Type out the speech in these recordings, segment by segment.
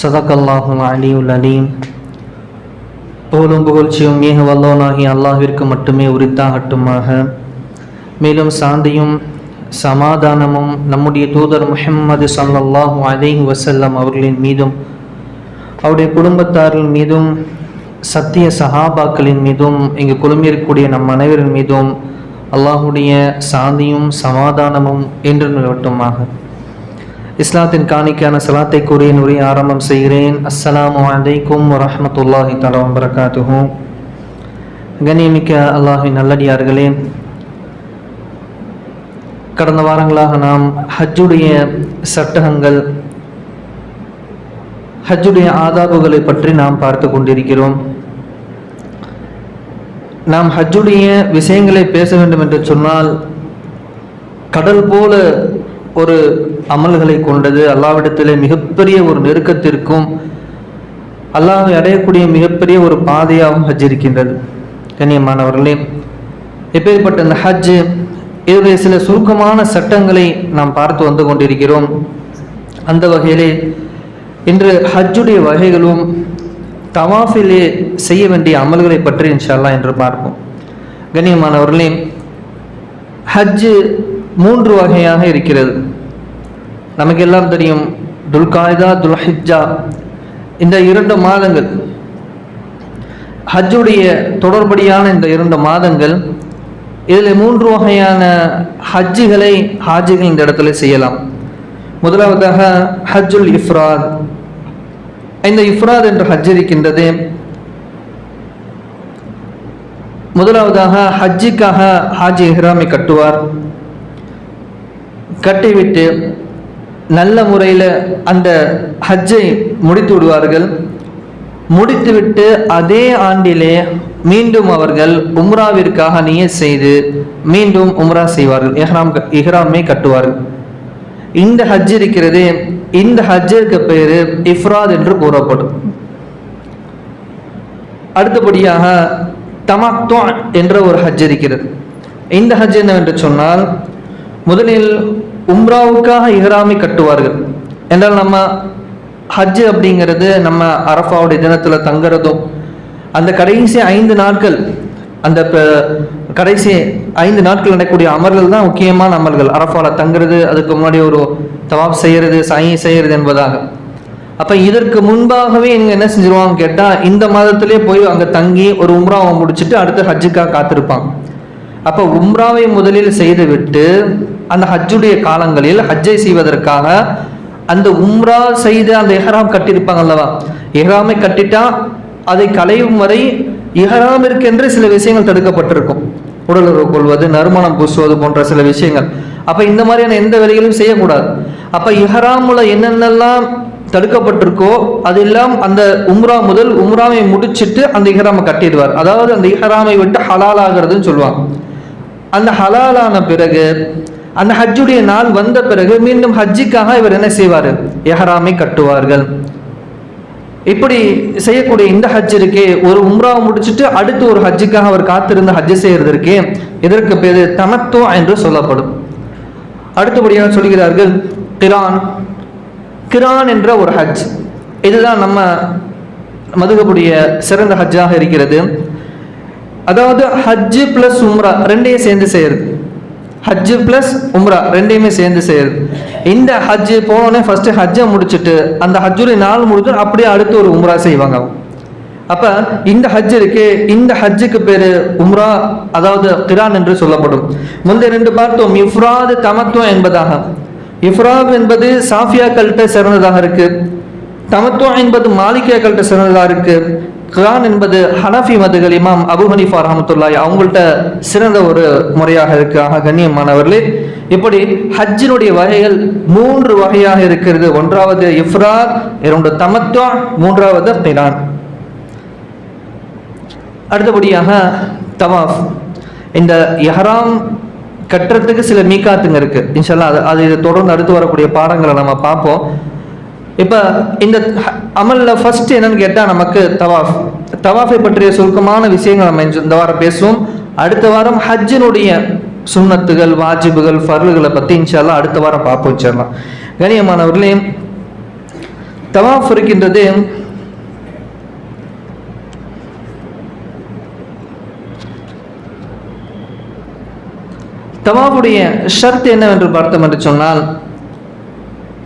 சதக்கல்லாஹும் அலியுல் அலீம் போலும் புகழ்ச்சியும் மேக வல்லோனாகி அல்லாஹிற்கு மட்டுமே உரித்தாகட்டுமாக மேலும் சாந்தியும் சமாதானமும் நம்முடைய தூதர் முஹம்மது சல்லாஹு அலேஹ் வசல்லம் அவர்களின் மீதும் அவருடைய குடும்பத்தாரின் மீதும் சத்திய சஹாபாக்களின் மீதும் இங்கு குழுமியிருக்கக்கூடிய நம் அனைவரின் மீதும் அல்லாஹுடைய சாந்தியும் சமாதானமும் என்று நிலவட்டுமாக. இஸ்லாத்தின் காணிக்கான சலாத்தை கூறிய நுரை ஆரம்பம் செய்கிறேன். அஸ்லாம் வலைக்கும் வரமத்துல்லாஹி தலா வரகாத்துஹு கண்ணியமிக்க அல்லாஹின் நல்லடியார்களே கடந்த வாரங்களாக நாம் ஹஜ்ஜுடைய சட்டகங்கள் ஹஜ்ஜுடைய ஆதாபுகளை பற்றி நாம் பார்த்து கொண்டிருக்கிறோம். நாம் ஹஜ்ஜுடைய விஷயங்களை பேச வேண்டும் என்று சொன்னால் கடல் போல ஒரு அமல்களை கொண்டது அல்லாவிடத்திலே மிகப்பெரிய ஒரு நெருக்கத்திற்கும் அல்லாஹை அடையக்கூடிய மிகப்பெரிய ஒரு பாதையாகவும் ஹஜ் இருக்கின்றது கண்ணியமானவர்களே எப்பேற்பட்ட இந்த ஹஜ் இதனுடைய சில சுருக்கமான சட்டங்களை நாம் பார்த்து வந்து கொண்டிருக்கிறோம். அந்த வகையிலே இன்று ஹஜ்ஜுடைய வகைகளும் தவாஃபிலே செய்ய வேண்டிய அமல்களை பற்றி இன்ஷால்லா என்று பார்ப்போம். கண்ணியமானவர்களே ஹஜ்ஜு மூன்று வகையாக இருக்கிறது. நமக்கு எல்லாம் தெரியும் துல்காய்தா துல்ஹிஜா இந்த இரண்டு மாதங்கள் ஹஜ்ஜுடைய தொடர்படியான இந்த இரண்டு மாதங்கள் இதில் மூன்று வகையான ஹஜ்ஜுகளை ஹாஜிகள் இந்த இடத்துல செய்யலாம். முதலாவதாக ஹஜ்ஜுல் இஃப்ராத். இந்த இஃப்ராத் என்று ஹஜ் இருக்கின்றது. முதலாவதாக ஹஜ்ஜிக்காக ஹாஜி இஹ்ராமை கட்டுவார். கட்டிவிட்டு நல்ல முறையில் அந்த ஹஜ்ஜை முடித்து விடுவார்கள். முடித்துவிட்டு அதே ஆண்டிலே மீண்டும் அவர்கள் உம்ராவிற்காக நிய செய்து மீண்டும் உம்ரா செய்வார்கள். இஹ்ராம் இஹ்ராமே கட்டுவார்கள். இந்த ஹஜ் இருக்கிறது இந்த ஹஜ்ஜிற்கு பேரு இஃப்ராத் என்று கூறப்படும். அடுத்தபடியாக தமாக்தோ என்ற ஒரு ஹஜ் இருக்கிறது. இந்த ஹஜ் என்னவென்று சொன்னால் முதலில் உம்ராவுக்காக இஹ்ராமி கட்டுவார்கள். என்றால் நம்ம ஹஜ் அப்படிங்கிறது நம்ம அரஃபாவுடைய தினத்தில் தங்குறதும் அந்த கடைசி ஐந்து நாட்கள் அந்த கடைசி ஐந்து நாட்கள் நடக்கக்கூடிய அமர்கள் தான் முக்கியமான அமல்கள். அரஃபாவில் தங்குறது அதுக்கு முன்னாடி ஒரு தவாப் செய்கிறது சை செய்கிறது என்பதாக. அப்போ இதற்கு முன்பாகவே இங்கே என்ன செஞ்சிருவாங்க கேட்டால் இந்த மாதத்திலே போய் அங்கே தங்கி ஒரு உம்ராவை முடிச்சுட்டு அடுத்து ஹஜ்ஜுக்காக காத்திருப்பாங்க. அப்போ உம்ராவை முதலில் செய்துவிட்டு அந்த ஹஜ்ஜுடைய காலங்களில் ஹஜ்ஜை செய்வதற்காக அந்த உம்ரா செய்து அந்த எஹராம் கட்டியிருப்பாங்க அல்லவா? எஹராமை கட்டிட்டா அதை களையும் வரை இஹராமிற்கென்று சில விஷயங்கள் தடுக்கப்பட்டிருக்கும். உடலுறவு கொள்வது நறுமணம் பூசுவது போன்ற சில விஷயங்கள். அப்ப இந்த மாதிரியான எந்த வேலைகளையும் செய்யக்கூடாது. அப்ப இஹராமுல என்னென்னலாம் தடுக்கப்பட்டிருக்கோ அதெல்லாம் அந்த உம்ரா முதல் உம்ராவை முடிச்சிட்டு அந்த இஹராமை கட்டிடுவார். அதாவது அந்த இஹராமை விட்டு ஹலால் ஆகிறதுன்னு சொல்லுவாங்க. அந்த ஹலாலான பிறகு அந்த ஹஜ்ஜுடைய நாள் வந்த பிறகு மீண்டும் ஹஜ்ஜிக்காக இவர் என்ன செய்வார்? எஹராமை கட்டுவார்கள். இப்படி செய்யக்கூடிய இந்த ஹஜ் இருக்கே ஒரு உம்ராவை முடிச்சுட்டு அடுத்து ஒரு ஹஜ்ஜுக்காக அவர் காத்திருந்த ஹஜ்ஜு செய்யறது இருக்கே இதற்கு பேர் தமத்துவ என்று சொல்லப்படும். அடுத்தபடியாக சொல்கிறார்கள் கிரான். கிரான் என்ற ஒரு ஹஜ். இதுதான் நம்ம மதுகக்கூடிய சிறந்த ஹஜ்ஜாக இருக்கிறது. அதாவது ஹஜ்ஜு பிளஸ் உம்ரா ரெண்டையும் சேர்ந்து செய்யறது. ஹஜ்ஜு பிளஸ் உம்ரா ரெண்டையுமே சேர்ந்து செய்யுது இந்த ஹஜ்ஜு போனோடனே ஃபர்ஸ்ட் ஹஜ்ஜை முடிச்சுட்டு அந்த ஹஜ்ஜுடைய நாள் முடிஞ்சு அப்படியே அடுத்து ஒரு உம்ரா செய்வாங்க அப்ப இந்த ஹஜ் இருக்கு இந்த ஹஜ்ஜுக்கு பேரு உம்ரா அதாவது கிரான் என்று சொல்லப்படும். முந்தைய ரெண்டு பார்த்தோம் இஃப்ராது தமத்துவம் என்பதாக. இஃப்ராத் என்பது சாஃபியாக்கள்கிட்ட சிறந்ததாக இருக்கு. தமத்துவம் என்பது மாலிக்கியாக்கள்கிட்ட சிறந்ததாக இருக்கு. குரான் என்பது ஹனஃபி மதுகள் இமாம் அபு ஹனீஃபா ரஹமத்துல்லாய் அவங்கள்ட்ட சிறந்த ஒரு முறையாக இருக்கு. ஆக கண்ணியமானவர்களே இப்படி ஹஜ்ஜினுடைய வகைகள் மூன்று வகையாக இருக்கிறது. ஒன்றாவது இஃப்ராத் இரண்டு தமத்துவா மூன்றாவது பிரான் அடுத்தபடியாக தவாஃப். இந்த யஹராம் கட்டுறதுக்கு சில மீக்காத்துங்க இருக்கு. இன்ஷால்லா அது அது இதை தொடர்ந்து அடுத்து வரக்கூடிய பாடங்களை நம்ம பார்ப்போம். இப்போ இந்த அமலில் அமல்ல ஃபர்ஸ்ட் என்னன்னு கேட்டால் நமக்கு தவாஃப். தவாஃபை பற்றிய சுருக்கமான விஷயங்கள் நம்ம இந்த- வாரம் பேசுவோம். அடுத்த வாரம் ஹஜ்ஜினுடைய சுண்ணத்துகள் வாஜிபுகள் ஃபர்லுகளை பற்றி இன்ஷால்லாம் அடுத்த வாரம் பார்ப்போம் இன்ஷால்லா கணியமானவர்களே தவாஃப் இருக்கின்றது தவாஃபுடைய ஷர்த் என்னவென்று பார்த்தோம் என்று சொன்னால்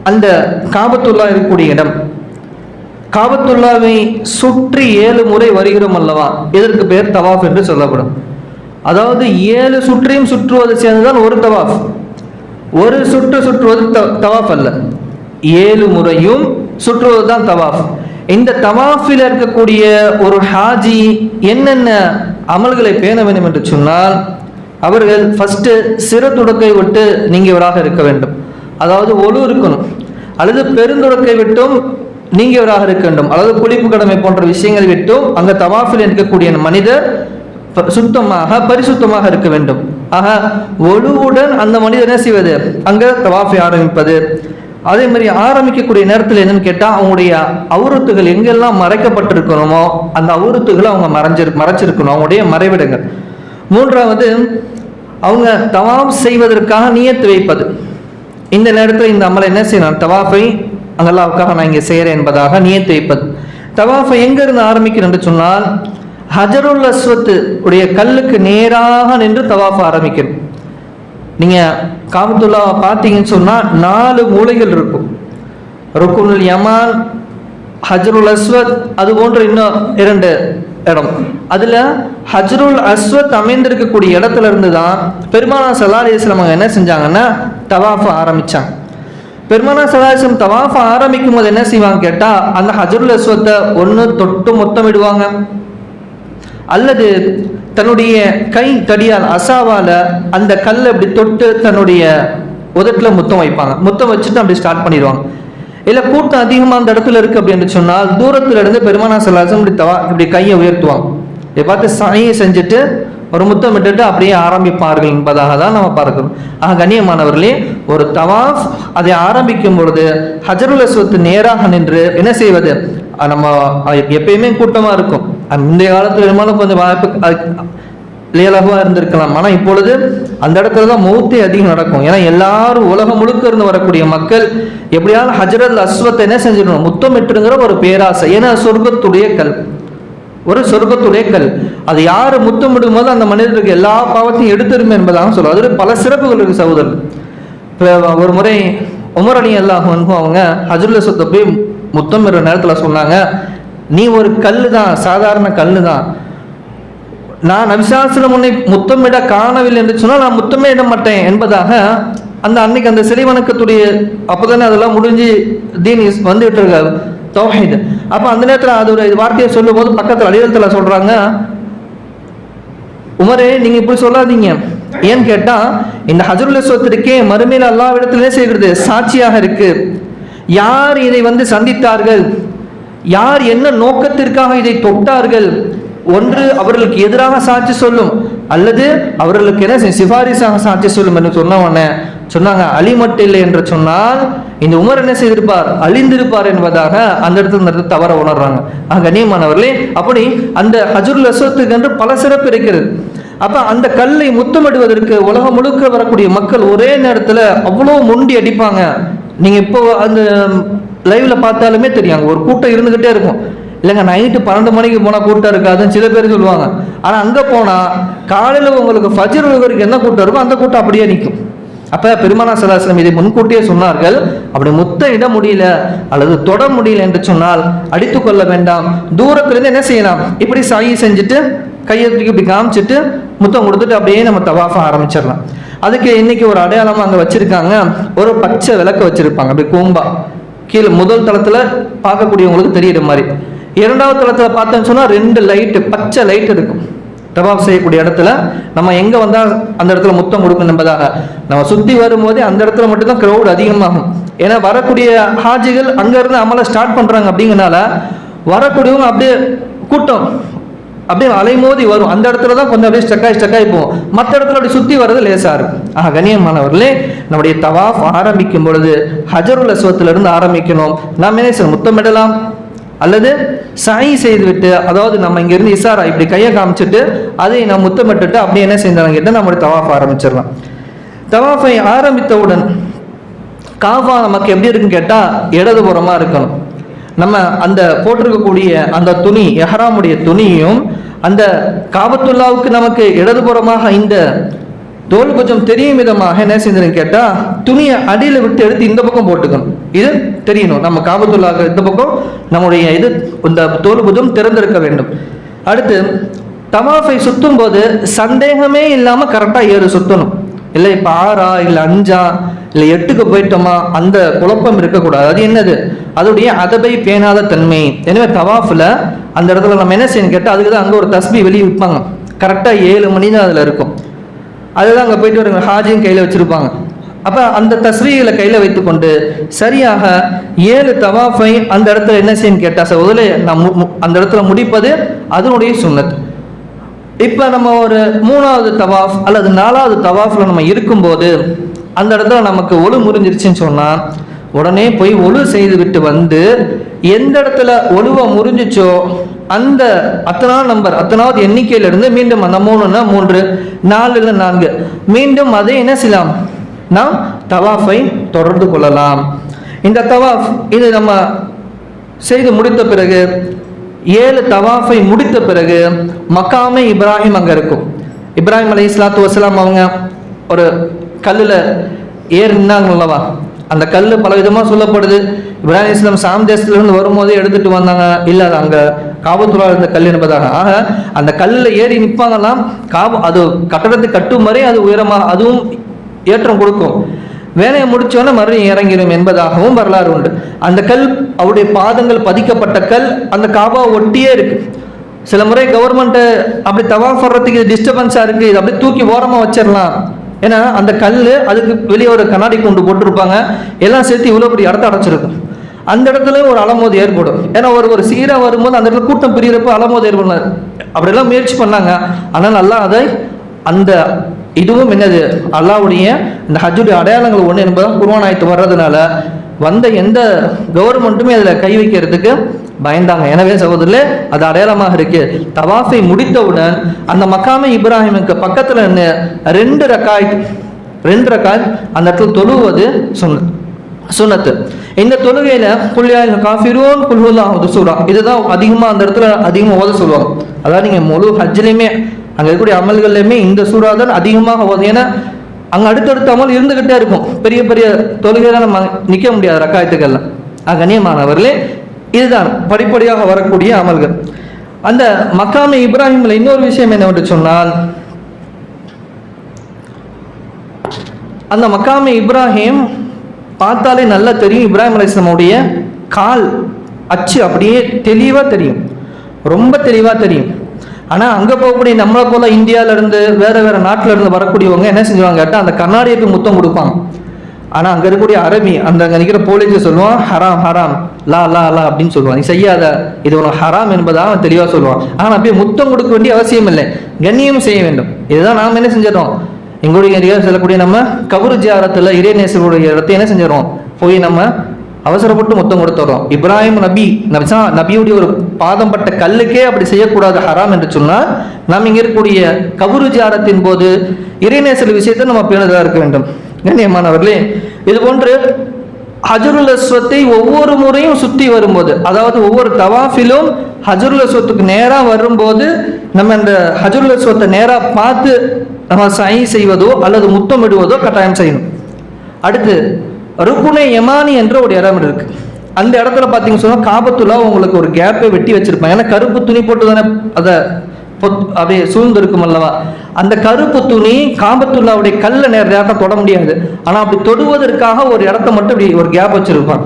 அந்த காபத்துல்லா இருக்கக்கூடிய இடம். காபத்துல்லாவை சுற்றி ஏழு முறை வருகிறோம் அல்லவா? இதற்கு பெயர் தவாஃப் என்று சொல்லப்படும். அதாவது ஏழு சுற்றியும் சுற்றுவது சேர்ந்துதான் ஒரு தவாஃப். ஒரு சுற்று சுற்றுவது த- தவாஃப் அல்ல. ஏழு முறையும் சுற்றுவது தான் தவாஃப். இந்த தவாஃபில் இருக்கக்கூடிய ஒரு ஹாஜி என்னென்ன அமல்களை பேண வேண்டும் என்று சொன்னால் அவர்கள் ஃபஸ்ட்டு சிறு துடக்கை விட்டு நீங்கியவராக இருக்க வேண்டும். அதாவது ஒழு இருக்கணும். அல்லது பெருந்துடக்கை விட்டும் நீங்கியவராக இருக்க வேண்டும். அதாவது குளிப்பு கடமை போன்ற விஷயங்களை விட்டும் அங்க தவாஃபில் இருக்கக்கூடிய மனிதர் சுத்தமாக பரிசுத்தமாக இருக்க வேண்டும். ஆக ஒழுவுடன் அந்த மனிதர் என்ன செய்வது? அங்க தவாஃபை ஆரம்பிப்பது. அதே மாதிரி ஆரம்பிக்கக்கூடிய நேரத்தில் என்னன்னு கேட்டால் அவங்களுடைய அவுரத்துகள் எங்கெல்லாம் மறைக்கப்பட்டிருக்கணுமோ அந்த அவுரத்துகளை அவங்க மறைஞ்சிரு மறைச்சிருக்கணும். அவங்களுடைய மறைவிடங்கள். மூன்றாவது அவங்க தவாப் செய்வதற்காக நியத்து வைப்பது. இந்த நேரத்தில் இந்த அம்மலை என்ன செய்யணும்? தவாஃபை அங்கல்லாவுக்காக நான் இங்கே செய்கிறேன் என்பதாக நியத்து வைப்பது. தவாஃபை எங்கிருந்து ஆரம்பிக்கணும் என்று சொன்னால் ஹஜருல் அஸ்வத்து உடைய கல்லுக்கு நேராக நின்று தவாஃப் ஆரம்பிக்கணும் நீங்கள் காபத்துல்லாவை பார்த்தீங்கன்னு சொன்னால் நாலு மூலைகள் இருக்கும். ருக்குனுல் யமான் ஹஜ்ருல் அஸ்வத் அது போன்ற இன்னும் இரண்டு இடம். அதில் ஹஜ்ருல் அஸ்வத் அமைந்திருக்கக்கூடிய இடத்துல இருந்து தான் பெருமானா சல்லா அலிஸ்லாம் அவங்க என்ன செஞ்சாங்கன்னா தவாஃப் ஆரம்பித்தாங்க பெருமானா சதாசிவம் தவாஃப் ஆரம்பிக்கும் போது என்ன செய்வாங்க கேட்டால் அந்த ஹஜருல் அஸ்வத்தை ஒன்று தொட்டு மொத்தம் விடுவாங்க அல்லது தன்னுடைய கை தடியால் அசாவால் அந்த கல்லை அப்படி தொட்டு தன்னுடைய உதட்டில் முத்தம் வைப்பாங்க. முத்தம் வச்சுட்டு அப்படி ஸ்டார்ட் பண்ணிடுவாங்க. இல்லை கூட்டம் அதிகமாக அந்த இடத்துல இருக்குது அப்படின்னு சொன்னால் தூரத்தில் இருந்து பெருமானா சலாசம் இப்படி தவா இப்படி கையை உயர்த்துவாங்க. இதை பார்த்து சாயை செஞ்சுட்டு ஒரு முத்தம் விட்டுட்டு அப்படியே ஆரம்பிப்பார்கள் என்பதாக தான் நம்ம பார்க்கிறோம். ஆக கண்ணியமானவர்களே ஒரு தவாஃப் அதை ஆரம்பிக்கும் பொழுது ஹஜருல் அஸ்வத்து நேராக நின்று என்ன செய்வது? நம்ம எப்பயுமே கூட்டமாக இருக்கும். முந்தைய காலத்தில் இருந்தாலும் கொஞ்சம் வாய்ப்பு லேலகுவா இருந்திருக்கலாம். ஆனால் இப்பொழுது அந்த இடத்துல தான் மௌத்தே அதிகம் நடக்கும். ஏன்னா எல்லாரும் உலகம் முழுக்க இருந்து வரக்கூடிய மக்கள் எப்படியாவது ஹஜரத் அஸ்வத்தை என்ன செஞ்சிடணும்? முத்தமிட்டுங்கிற ஒரு பேராசை. ஏன்னா சொர்க்கத்துடைய கல். ஒரு சொர்க்கத்துடைய கல் அது யார் முத்தமிடும் போது அந்த மனிதருக்கு எல்லா பாவத்தையும் எடுத்துருமே என்பதாக சொல்லுவோம் அதில் பல சிறப்புகள் இருக்கு சகோதரர். இப்போ ஒரு முறை உமர் அலி அல்லாஹ் அவங்க ஹஜருல் சொத்தை போய் முத்தமிடுற நேரத்தில் சொன்னாங்க நீ ஒரு கல் தான் சாதாரண கல் தான் நான் நபிசாஸ்திரம் உன்னை முத்தமிட காணவில்லை என்று சொன்னால் நான் முத்தமே இட மாட்டேன் என்பதாக அந்த அன்னைக்கு அந்த சிலை வணக்கத்துடைய அப்போதானே அதெல்லாம் முடிஞ்சு தீன் வந்துட்டு இருக்காரு. தௌஹீத். அப்போ அந்த நேரத்தில் அது ஒரு வார்த்தையை சொல்லும்போது பக்கத்தில் அடிவத்தில் சொல்கிறாங்க உமரே நீங்கள் இப்படி சொல்லாதீங்க. ஏன்னு கேட்டா இந்த ஹஜருல் சொத்திற்கே மறுமையில் எல்லா இடத்துலையும் செய்கிறது? சாட்சியாக இருக்கு. யார் இதை வந்து சந்தித்தார்கள்? யார் என்ன நோக்கத்திற்காக இதை தொட்டார்கள்? ஒன்று அவர்களுக்கு எதிராக சாட்சி சொல்லும் அல்லது அவர்களுக்கு என்ன சிபாரிசாக சாட்சி சொல்லும் என்று சொன்ன உடனே சொன்னாங்க அலி மட்டும் இல்லை என்று சொன்னால் இந்த உமர் என்ன செய்திருப்பார்? அழிந்திருப்பார் என்பதாக அந்த இடத்துல இந்த இடத்துல தவற உணர்றாங்க. கண்ணியமானவர்களே அப்படி அந்த ஹஜருல் அஸ்வத்துக்கு என்று பல சிறப்பு இருக்கிறது. அப்ப அந்த கல்லை முத்தமிடுவதற்கு உலகம் முழுக்க வரக்கூடிய மக்கள் ஒரே நேரத்துல அவ்வளோ முண்டி அடிப்பாங்க. நீங்க இப்போ அந்த லைவ்ல பார்த்தாலுமே தெரியும் ஒரு கூட்டம் இருந்துகிட்டே இருக்கும். இல்லைங்க நைட்டு பன்னெண்டு மணிக்கு போனா கூட்டம் இருக்காதுன்னு சில பேர் சொல்லுவாங்க. ஆனா அங்க போனா காலையில உங்களுக்கு ஃபஜர் என்ன கூட்டம் இருக்கோ அந்த கூட்டம் அப்படியே நிற்கும் அப்ப பெருமானா சலாசலம் இதை முன்கூட்டியே சொன்னார்கள். அப்படி முத்த இட முடியல அல்லது தொட முடியல என்று சொன்னால் அடித்து கொள்ள வேண்டாம். தூரத்திலிருந்து என்ன செய்யலாம்? இப்படி சாயி செஞ்சுட்டு கையை தூக்கி இப்படி காமிச்சிட்டு முத்தம் கொடுத்துட்டு அப்படியே நம்ம தவாஃப ஆரம்பிச்சிடலாம். அதுக்கு இன்னைக்கு ஒரு அடையாளமாக அங்கே வச்சிருக்காங்க. ஒரு பச்சை விளக்கு வச்சிருப்பாங்க. அப்படி கூம்பா. கீழே முதல் தளத்தில் பார்க்கக்கூடியவங்களுக்கு தெரியுற மாதிரி. இரண்டாவது தளத்தில் பார்த்தோன்னு சொன்னால் ரெண்டு லைட்டு பச்சை லைட் இருக்கும். தபாப் செய்யக்கூடிய இடத்துல நம்ம எங்கே வந்தால் அந்த இடத்துல முத்தம் கொடுக்கணும் என்பதாக. நம்ம சுற்றி வரும்போதே அந்த இடத்துல மட்டும்தான் க்ரௌட் அதிகமாகும். ஏன்னா வரக்கூடிய ஹாஜிகள் அங்கேருந்து அமலை ஸ்டார்ட் பண்ணுறாங்க அப்படிங்கிறனால வரக்கூடியவங்க அப்படியே கூட்டம் அப்படியே அலைமோதி வரும். அந்த இடத்துல தான் கொஞ்சம் அப்படியே ஸ்டக்காய் ஸ்டக்காய் போகும். மற்ற இடத்துல அப்படி சுற்றி வர்றது லேசாக இருக்கும். ஆக கணியமானவர்களே நம்முடைய தவாஃப் ஆரம்பிக்கும் பொழுது ஹஜருல் அஸ்வத்திலிருந்து ஆரம்பிக்கணும். நாம் என்ன செய்யணும்? முத்தமிடலாம். அல்லது சாய் செய்துவிட்டு அதாவது நம்ம இங்கிருந்து இசாரா இப்படி கையை காமிச்சிட்டு அதை நம்ம முத்தமிட்டுட்டு அப்படி என்ன செஞ்சாங்க கேட்டால் நம்மளுடைய தவாஃப் ஆரம்பிச்சிடலாம். தவாஃபை ஆரம்பித்தவுடன் காஃபா நமக்கு எப்படி இருக்குன்னு கேட்டால் இடதுபுறமாக இருக்கணும். நம்ம அந்த போட்டிருக்கக்கூடிய அந்த துணி எஹராமுடைய துணியும் அந்த காபத்துல்லாவுக்கு நமக்கு இடதுபுறமாக இந்த தோல் கொஞ்சம் தெரியும் விதமாக என்ன செஞ்சதுன்னு கேட்டால் துணியை அடியில் விட்டு எடுத்து இந்த பக்கம் போட்டுக்கணும். இது தெரியணும். நம்ம காபத்துள்ளாக இந்த பக்கம் நம்முடைய இது இந்த தோல் புஜம் திறந்திருக்க வேண்டும். அடுத்து தவாஃபை சுத்தும் போது சந்தேகமே இல்லாமல் கரெக்டாக ஏறு சுத்தணும். இல்லை இப்போ ஆறா இல்லை அஞ்சா இல்லை எட்டுக்கு போயிட்டோமா அந்த குழப்பம் இருக்கக்கூடாது. அது என்னது? அதோடைய அதபை பேணாத தன்மை. எனவே தவாஃபில் அந்த இடத்துல நம்ம என்ன செய்யணும் கேட்டால் அதுக்கு தான் அங்கே ஒரு தஸ்பி வெளியே விற்பாங்க. கரெக்டாக ஏழு மணி தான் அதில் இருக்கும். அதுதான் அங்கே போயிட்டு வருங்க. ஹாஜியும் கையில் வச்சுருப்பாங்க. அப்போ அந்த தஸ்வீகளை கையில் வைத்துக்கொண்டு சரியாக ஏழு தவாஃபை அந்த இடத்துல என்ன செய்யணும் கேட்டால் சார் முதல்ல நான் அந்த இடத்துல முடிப்பது அதனுடைய சுண்ணத். இப்போ நம்ம ஒரு மூணாவது தவாஃப் அல்லது நாலாவது தவாஃபில் நம்ம இருக்கும்போது அந்த இடத்துல நமக்கு ஒழு முறிஞ்சிருச்சுன்னு சொன்னால் உடனே போய் ஒழு செய்து விட்டு வந்து எந்த இடத்துல ஒழுவை முறிஞ்சிச்சோ அந்த அத்தனாவது நம்பர் அத்தனாவது எண்ணிக்கையிலிருந்து மீண்டும் அந்த மூணுன்னா மூன்று நாலுல நான்கு. மீண்டும் அதை என்ன செய்யலாம்? நாம் தவாஃபை தொடர்ந்து கொள்ளலாம். இந்த தவாஃப் இது நம்ம செய்து முடித்த பிறகு ஏழு தவாஃபை முடித்த பிறகு மக்காமே இப்ராஹிம் அங்கே இருக்கும். இப்ராஹிம் அலி இஸ்லாத்து வசலாம் அவங்க ஒரு கல்லில் ஏறினாங்க அல்லவா அந்த கல் பல விதமாக சொல்லப்படுது. இப்ராஹிம் இஸ்லாம் சாம் தேசத்துலேருந்து வரும்போது எடுத்துட்டு வந்தாங்க. இல்லை அது அங்கே காபத்துலா இருந்த கல் என்பதாக. ஆக அந்த கல்லில் ஏறி நிற்பாங்கலாம் காப அது கட்டடத்தை கட்டும் வரை அது உயரமாக அதுவும் ஏற்றம் கொடுக்கும். வேலையை முடிச்சோன்னே மறுபடியும் இறங்கிடும் என்பதாகவும் வரலாறு உண்டு. அந்த கல் அவருடைய பாதங்கள் பதிக்கப்பட்ட கல் அந்த காபா ஒட்டியே இருக்கு. சில முறை கவர்மெண்ட்டு அப்படி தவா இது டிஸ்டர்பன்ஸாக இருக்குது இது அப்படியே தூக்கி ஓரமாக வச்சிடலாம் ஏன்னா அந்த கல் அதுக்கு வெளியே ஒரு கண்ணாடி கொண்டு போட்டிருப்பாங்க. எல்லாம் சேர்த்து இவ்வளோ பெரிய இடத்த அடைச்சிருக்கும். அந்த இடத்துல ஒரு அலமோது ஏற்படும். ஏன்னா ஒரு ஒரு சீராக வரும்போது அந்த இடத்துல கூட்டம் பிரியறப்போ அலமோது ஏற்படும். அப்படியெல்லாம் முயற்சி பண்ணாங்க. ஆனால் நல்லா அதை அந்த இதுவும் என்னது? அல்லாவுடைய இந்த ஹஜ்ஜுடைய அடையாளங்கள் ஒன்று என்பதும் குருவான் ஆயத்து வர்றதுனால வந்த எந்த கவர்மெண்ட்டுமே அதில் கை வைக்கிறதுக்கு பயந்தாங்க. எனவே சகோதரில் அது அடையாளமாக இருக்கு. தவாஃபை முடித்தவுடன் அந்த மக்காமை இப்ராஹிமுக்கு பக்கத்தில் ரெண்டு ரக்காய் ரெண்டு ரக்காய் அந்த இடத்துல தொழுவது சொன்ன சுனத்து இந்த தொழுகையில குல்யாய் காஃபிரோன் குல்ஹுல்லா சூரா இதுதான் அதிகமாக அந்த இடத்துல அதிகமாக ஓத சொல்லுவாங்க. அதாவது நீங்கள் முழு ஹஜ்ஜிலையுமே அங்கே இருக்கக்கூடிய அமல்கள்லையுமே இந்த சூறா தான் அதிகமாக ஓது ஏன்னா அங்கே அடுத்தடுத்த அமல் இருந்துக்கிட்டே இருக்கும். பெரிய பெரிய தொழுகையில் நம்ம நிற்க முடியாது ரக்காயத்துக்கள்ல கண்ணியமானவர்களே இதுதான் படிப்படியாக வரக்கூடிய அமல்கள். அந்த மக்காமி இப்ராஹிம்ல இன்னொரு விஷயம் என்னவென்று சொன்னால் அந்த மக்காமி இப்ராஹிம் பார்த்தாலே நல்லா தெரியும் இப்ராஹிம் அலிஸ்லாமுடைய கால் அச்சு அப்படியே தெளிவாக தெரியும். ரொம்ப தெளிவாக தெரியும். ஆனால் அங்கே போகக்கூடிய நம்மளை போல் இந்தியாவிலேருந்து வேறு வேறு நாட்டிலேருந்து வரக்கூடியவங்க என்ன செஞ்சுவாங்க கேட்டால் அந்த கண்ணாடியை முத்தம் கொடுப்பாங்க. ஆனால் அங்கே இருக்கக்கூடிய அரபி அந்த அங்கே நிற்கிற போலீஸை சொல்லுவான் ஹராம் ஹராம் லா லா லா அப்படின்னு சொல்லுவான். நீ செய்யாத இது உனக்கு ஹராம் என்பதாக அவன் தெளிவாக சொல்லுவான். ஆனால் அப்படியே முத்தம் கொடுக்க வேண்டிய அவசியம் இல்லை. கண்ணியம் செய்ய வேண்டும். இதுதான் நாம் என்ன செஞ்சிடறோம் எங்களுடைய ஏரியாவில் செல்லக்கூடிய நம்ம கபரு ஜியாரத்தில் இறைநேசருடைய இடத்தை என்ன செஞ்சிடறோம்? போய் நம்ம அவசரப்பட்டு மொத்தம் கொடுத்துறோம் இப்ராஹிம் நபி நபிசா நபியுடைய ஒரு பாதம் பட்ட கல்லுக்கே அப்படி செய்யக்கூடாது ஹராம் என்று சொன்னால் நாம் இங்கே இருக்கக்கூடிய கபரு ஜியாரத்தின் போது இறைநேசல் விஷயத்தை நம்ம பேணுதலாக இருக்க வேண்டும். கண்ணியமானவர்களே இது போன்று ஹஜருல் அஸ்வத்தை ஒவ்வொரு முறையும் சுற்றி வரும்போது அதாவது ஒவ்வொரு தவாஃபிலும் ஹஜருல் அஸ்வத்துக்கு நேராக வரும்போது நம்ம அந்த ஹஜருல் அஸ்வத்தை நேராக பார்த்து நம்ம சை செய்வதோ அல்லது முத்தமிடுவதோ கட்டாயம் செய்யணும். அடுத்து ருக்குனை யமானி என்ற ஒரு இடம் இருக்கு. அந்த இடத்துல பார்த்தீங்கன்னு சொன்னால் காபத்துல உங்களுக்கு ஒரு கேப்பை வெட்டி வச்சிருப்பாங்க. ஏன்னா கருப்பு துணி போட்டு தானே அதை அப்படியே சூழ்ந்திருக்கும் அல்லவா? அந்த கருப்பு துணி காபத்துள்ளாவுடைய கல்ல நேர நேரத்தை தொட முடியாது. ஆனால் அப்படி தொடுவதற்காக ஒரு இடத்த மட்டும் இப்படி ஒரு கேப் வச்சிருப்பான்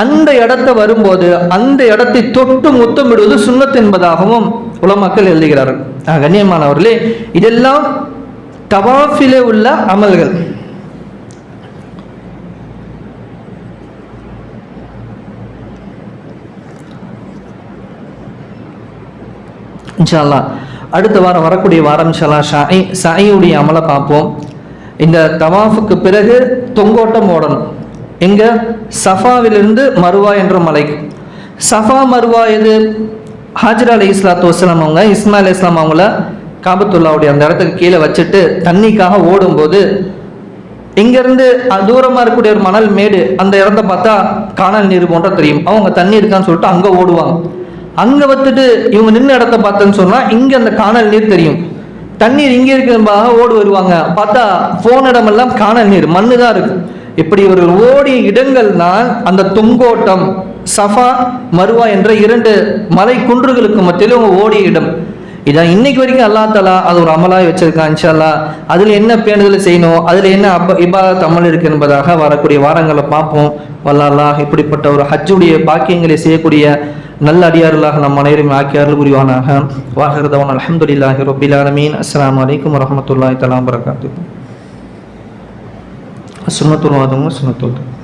அந்த இடத்த வரும்போது அந்த இடத்தை தொட்டு முத்தமிடுவது சுண்ணத் என்பதாகவும் உலமக்கள் எழுதுகிறார்கள். கண்ணியமானவர்களே இதெல்லாம் தவாஃபிலே உள்ள அமல்கள். இன்ஷால்லா அடுத்த வாரம் வரக்கூடிய வாரம் இன்ஷால்லா சாயி சாயுடைய அமலை பார்ப்போம். இந்த தவாஃபுக்கு பிறகு தொங்கோட்டம் ஓடணும். எங்க? சஃபாவிலிருந்து மருவா என்ற மலைக்கு. சஃபா மருவா எது? ஹாஜர் அலி இஸ்லாத்து வஸ்லாம் அவங்க இஸ்மாயில் இஸ்லாம் அவங்கள காபத்துல்லாவுடைய அந்த இடத்துக்கு கீழே வச்சுட்டு தண்ணிக்காக ஓடும்போது இங்கேருந்து தூரமாக இருக்கக்கூடிய ஒரு மணல் மேடு அந்த இடத்த பார்த்தா காணல் நீர் போன்ற தெரியும். அவங்க தண்ணி இருக்கான்னு சொல்லிட்டு அங்கே ஓடுவாங்க. அங்கே வந்துட்டு இவங்க நின்று இடத்த பார்த்தேன்னு சொன்னால் இங்கே அந்த காணல் நீர் தெரியும். தண்ணீர் இங்கே இருக்கிறதாக ஓடு வருவாங்க. பார்த்தா போன இடமெல்லாம் காணல் நீர் மண்ணு தான் இருக்கும் இப்படி இவர்கள் ஓடிய இடங்கள் தான் அந்த தொங்கோட்டம் சஃபா மருவா என்ற இரண்டு மலை குன்றுகளுக்கு மத்தியில் இவங்க ஓடிய இடம். இதான் இன்னைக்கு வரைக்கும் அல்லா தலா அது ஒரு அமலாக வச்சிருக்கான் இன்ஷால்லா அதில் என்ன பேணுதல் செய்யணும் அதில் என்ன அப்ப இபாதத் அமல் இருக்கு என்பதாக வரக்கூடிய வாரங்களை பார்ப்போம். வல்லாலா இப்படிப்பட்ட ஒரு ஹஜ்ஜுடைய பாக்கியங்களை செய்யக்கூடிய நல்ல அடியார்களாக நம் அனைவரும் ஆக்கியார்கள் புரிவானாக. வாஹிரதவன் அலமதுல்லாஹி ரபில் அஸ்லாம் வலைக்கம் வரமத்துல்லாய் தலாம் வரகாத்து சுனத்துல்வாதமும் சுனத்துல்வாதம்